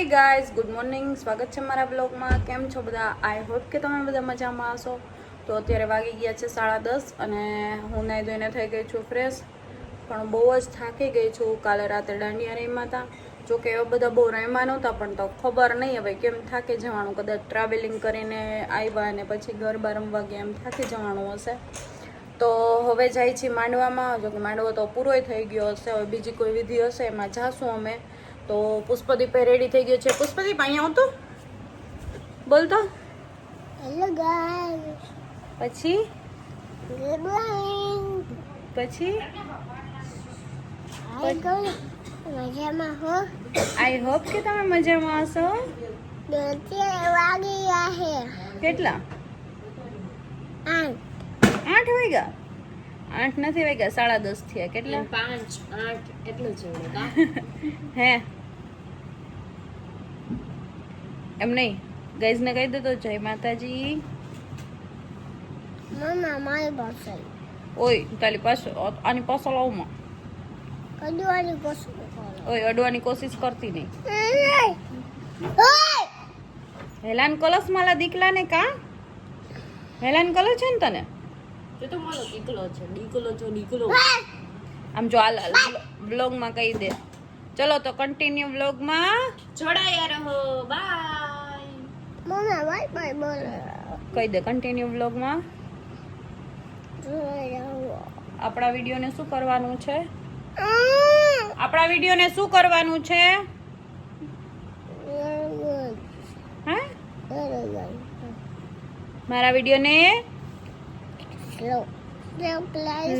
Hi guys good morning સ્વાગત છે મારા બ્લોગમાં કેમ છો બધા? આઈ હોપ કે તમે બધા મજામાં હશો. તો અત્યારે વાગી ગયા છે સાડા દસ અને હું નાહી ધોઈને થઈ ગઈ છું ફ્રેશ પણ બહુ જ થાકી ગઈ છું. કાલે રાતે દાંડિયા રમ્યા હતા જોકે એવા બધા બહુ રમ્યા નહોતા, પણ તો ખબર નહીં હવે કેમ થાકી જવાનું. કદાચ ટ્રાવેલિંગ કરીને આવ્યા અને પછી ગરબા રમવા ગયા, એમ થાકી જવાનું હશે. તો હવે જાય છે માંડવામાં. જો કે માંડવો તો પૂરોય થઈ ગયો હશે. હવે બીજી કોઈ વિધિ હશે, એમાં જાશું અમે. તો પુષ્પદીપ રેડી થઈ ગયો છે. પુષ્પદીપ અહીંયા આવતો? બોલતો? હેલો ગાઈસ પછી? ગુડ મોર્નિંગ પછી? મજામાં હો? આઈ હોપ કે તમે મજામાં હશો. વાગી ગયા છે કેટલા? આઠ. આઠ વાગ્યા? આઠ નથી વાગ્યા સાડા દસ થયા કેટલા? પાંચ આઠ એટલું જ હે. એમ નહીં? ગાઈઝને કહી દેતો જય માતાજી. મમ્મા મારી પાસે ઓય તારી પાસે આની પાછળ આવું અડવાની કોશિશ ઓય અડવાની કોશિશ કરતી નહીં. હેલાન કલશ માલા દીકલા ને કા? હેલાન કલર છે ને તને? તે તો મારો દીકલો છે દીકલો છો દીકલો. આમ જો હાલ બ્લોગમાં કહી દે. ચલો તો કન્ટિન્યુ બ્લોગમાં જોડાયા રહો બાય! મમ્મા બાય બાય બોલો કહી દે કન્ટિન્યુ રહો આપણા વિડીયોને શું કરવાનું છે? આપણા વિડીયોને શું કરવાનું છે? મારા વિડીયોને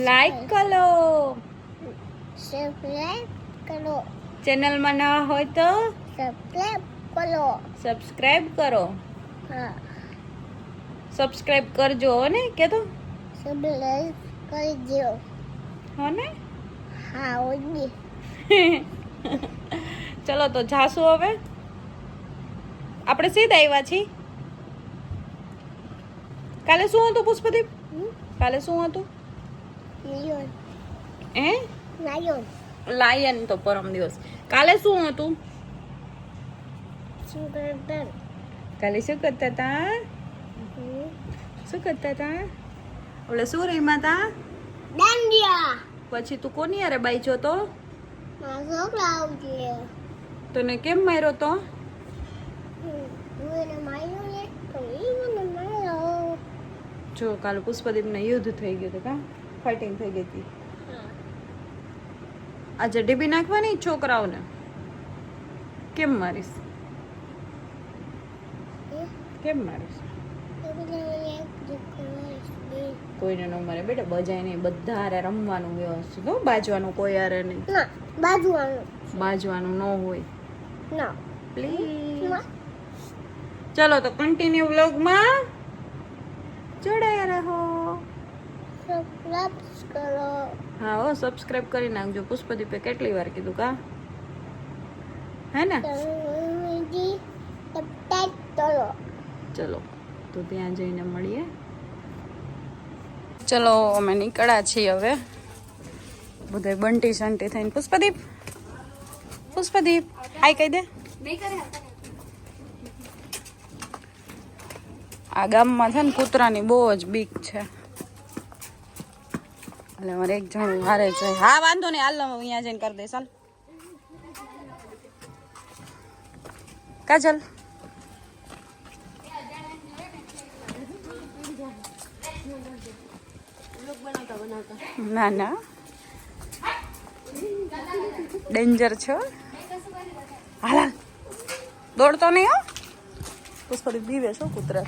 લાઈક કરો. સબસ્ક્રાઇબ કરો. ચેનલમાં ન હોય તો સબસ્ક્રાઇબ કરો. સબસ્ક્રાઇબ કરો. હા. સબસ્ક્રાઇબ કરજો હો ને કે તો સબસ્ક્રાઇબ કરજો. હો ને? હા ઓજી ચલો તો જાશું હવે. આપણે સીધા આવ્યા છીએ કાલે શું હતું પુષ્પદીપ? કાલે શું હતું? લાયન એ લાયન લાયન તો પરમ દિવસ. કાલે શું હતું? સુગરબન કાલે શું કરતા હતા શું કરતા હતા ઓલે શું રહીમાં હતા દાંડિયા. પછી તું કોની યારે બાઈજો તો? તને કેમ માર્યો તો? તો જો કાલે પુષ્પદીપને યુદ્ધ થઈ ગયું હતું કા? ફાઇટિંગ થઈ ગઈ હતી. હા. આજે ડીબી નાખવાની છોકરાઓને? કેમ મારીશ? કેમ છોકરો કોઈને ન મારે બેટા બજાય નહીં બધા હારે રમવાનું વ્યવસ્થિત હો બાજવાનું કોઈ હારે નહીં. બાજવાનું. બાજવાનું ન હોય. ના. પ્લીઝ ચલો તો કન્ટિન્યુ વ્લોગમાં જોડાયા રહો. સબસ્ક્રાઇબ કરો. હા હો સબસ્ક્રાઇબ કરી નાખજો. પુષ્પદીપે કેટલી વાર કીધું કા? હે ને? સબસ્ક્રાઇબ કરો. ચલો, તો ત્યાં જઈને મળીએ. ચલો, અમે નીકળ્યા છીએ હવે. બધા બંટી શાંતિ થઈને. પુષ્પદીપ પુષ્પદીપ હાય કહી દે. આ ગામમાં છે ને કૂતરાની બહુ જ બીક છે. એટલે મારે એક જણ હારે છે હા, વાંધો નહીં, હાલ અહીંયા જઈને કરી દઈશ, હાલ. કાજલ. ના ના ડેન્જર છો? હાલ. દોડતો નહીં હો? પુષ્પડી બીવે છો કૂતરા.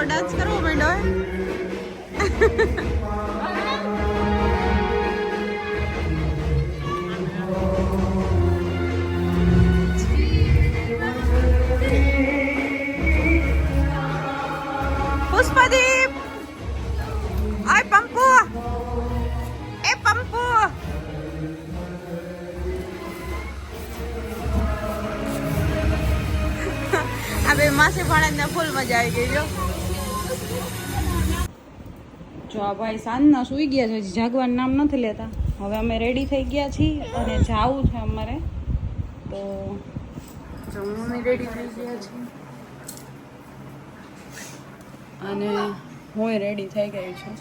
લોકો ડાન્સ કરવો માંડ્યો પુષ્પદીપ! આય પંપુ! એ પંપુ! હવે માસે ભાણાને ફૂલ મજા આવી ગઈ, જો. જો આ ભાઈ સાંજના સૂઈ ગયા છે હજી જાગવાનું નામ નથી લેતા. હવે અમે રેડી થઈ ગયા છીએ અને જાવું છે અમારે. તો જો મમ્મી રેડી થઈ ગયા છે. અને હું રેડી થઈ ગઈ છું.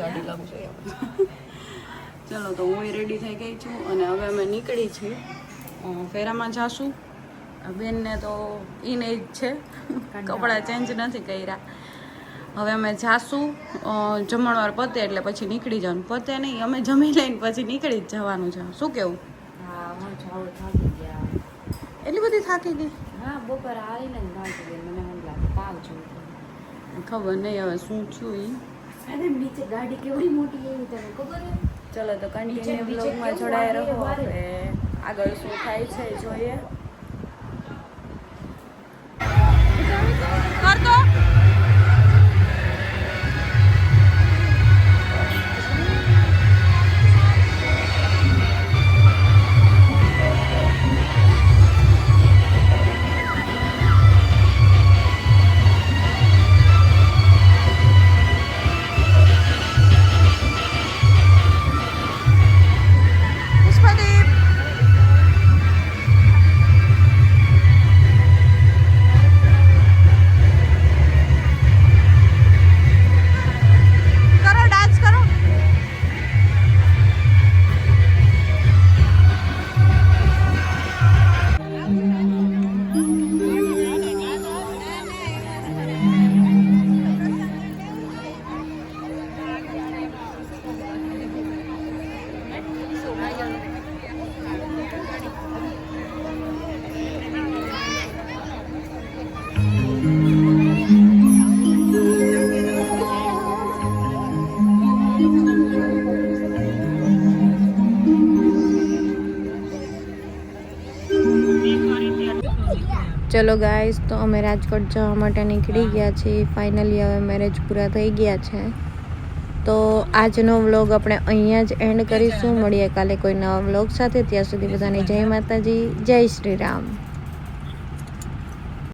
ગાડી લાગુ છે ચલો તો હું રેડી થઈ ગઈ છું અને હવે અમે નીકળી છીએ. ફેરામાં જાશું. બેનને તો ઇન જ છે. કપડાં ચેન્જ નથી કર્યા. હવે અમે જાશું જમણવાર પતે એટલે પછી નીકળી જવાનું પતે નહીં અમે જમી લઈને પછી નીકળી જ જવાનું છે. શું કેવું? હા હું જાઉં થાકી ગયા. એટલી બધી થાકી ગઈ? હા બપોર આવીને ખબર નહીં હવે શું થયું એ નીચે ગાડી કેવડી મોટી એવી તને ખબર ચલો તો કન્ટિન્યુ બ્લોગમાં કેવું જોડાયા રહો. આગળ શું થાય છે જોઈએ. ચલો ગાઈસ તો અમે રાજકોટ જવા માટે નીકળી ગયા છીએ. ફાઇનલી હવે મેરેજ પૂરા થઈ ગયા છે. તો આજનો વ્લોગ આપણે અહીંયા જ એન્ડ કરીશું. મળીએ કાલે કોઈ નવા વ્લોગ સાથે. ત્યાં સુધી બધાને જય માતાજી. જય શ્રી રામ.